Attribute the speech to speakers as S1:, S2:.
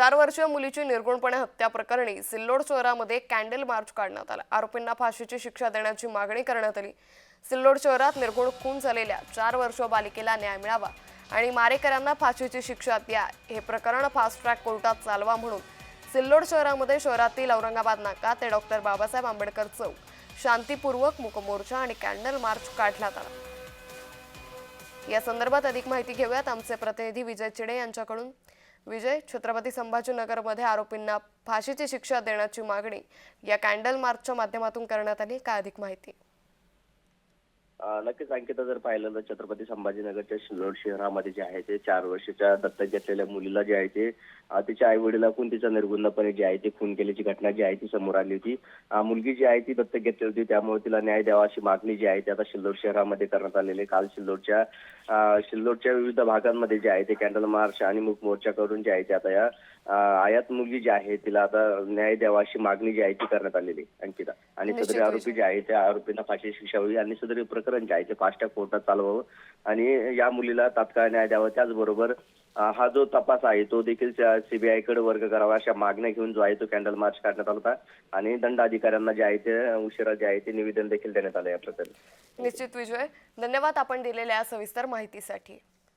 S1: चार वर्षीय मुलीची निर्गुणपणे हत्या प्रकरणी सिल्लोड शहरामध्ये कॅन्डल मार्च काढण्यात आला. आरोपींना फाशीची शिक्षा देण्याची मागणी करण्यात आली. सिल्लोड शहरात निर्गुण खून झालेल्या चार वर्ष बालिकेला न्याय मिळावा आणि मारेकऱ्यांना फाशीची शिक्षा द्या हे प्रकरण फास्ट ट्रॅक कोर्टात चालवा म्हणून सिल्लोड शहरामध्ये शहरातील औरंगाबाद नाका ते डॉक्टर बाबासाहेब आंबेडकर चौक शांतीपूर्वक मुकमोर्चा आणि कॅन्डल मार्च काढण्यात आला. या संदर्भात अधिक माहिती घेऊयात. आमचे प्रतिनिधी विजय चिडे यांच्याकडून. विजय छत्रपती संभाजीनगरमध्ये आरोपींना फाशीची शिक्षा देण्याची मागणी या कॅन्डल मार्चच्या माध्यमातून करण्यात आली. काय अधिक माहिती?
S2: नक्कीच अंकिता जर पाहिलं तर छत्रपती संभाजीनगरच्या सिल्लोड शहरामध्ये जे आहे ते चार वर्षाच्या दत्तक घेतलेल्या मुलीला जे आहे ते तिच्या आई वडिलांकडून तिचा निर्गुणपणे जे आहे ते खून केल्याची घटना जी आहे ती समोर आली होती. मुलगी जी आहे ती दत्तक घेतली होती त्यामुळे तिला न्याय द्यावा अशी मागणी जी आहे ती आता सिल्लोड शहरामध्ये करण्यात आलेली काल सिल्लोडच्या अं, सिल्लोडच्या विविध भागांमध्ये जे आहे ते कॅन्डल मार्च आणि मुक मोर्चा करून जे आहे ते आता या आयात मुलगी जी आहे तिला आता न्याय द्यावा अशी मागणी जी आहे ती करण्यात आलेली अंकिता. आणि सदरी आरोपी जे आहे त्या आरोपींना फाशी शिक्षा होईल आणि सदरी प्रकरण जे आहे कोर्टात चालवावं. आणि या मुलीला तात्काळ न्याय द्यावा. त्याचबरोबर हा जो तपास आहे तो देखील सीबीआयकडे वर्ग करावा अशा मागण्या घेऊन जो आहे तो कॅन्डल मार्च काढण्यात आला होता. आणि दंड अधिकाऱ्यांना जे आहे ते उशिरा जे आहे ते निवेदन देखील देण्यात आलं या प्रकरणी.
S1: निश्चित विजय. धन्यवाद आपण दिलेल्या सविस्तर माहितीसाठी.